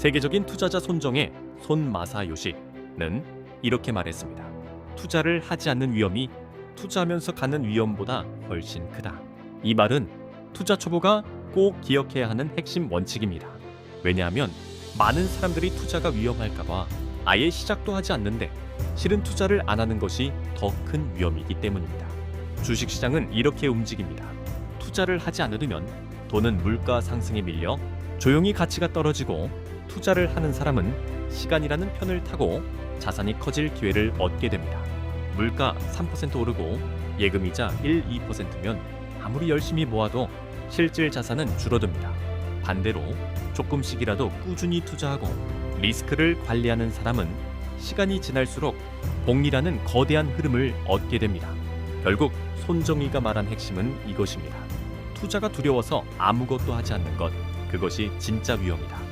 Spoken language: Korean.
세계적인 투자자 손정의 손마사요시는 이렇게 말했습니다. 투자를 하지 않는 위험이 투자하면서 가는 위험보다 훨씬 크다. 이 말은 투자 초보가 꼭 기억해야 하는 핵심 원칙입니다. 왜냐하면 많은 사람들이 투자가 위험할까봐 아예 시작도 하지 않는데 실은 투자를 안 하는 것이 더 큰 위험이기 때문입니다. 주식시장은 이렇게 움직입니다. 투자를 하지 않으면 돈은 물가 상승에 밀려 조용히 가치가 떨어지고 투자를 하는 사람은 시간이라는 편을 타고 자산이 커질 기회를 얻게 됩니다. 물가 3% 오르고 예금이자 1, 2%면 아무리 열심히 모아도 실질 자산은 줄어듭니다. 반대로 조금씩이라도 꾸준히 투자하고 리스크를 관리하는 사람은 시간이 지날수록 복리라는 거대한 흐름을 얻게 됩니다. 결국 손정희가 말한 핵심은 이것입니다. 투자가 두려워서 아무것도 하지 않는 것, 그것이 진짜 위험이다.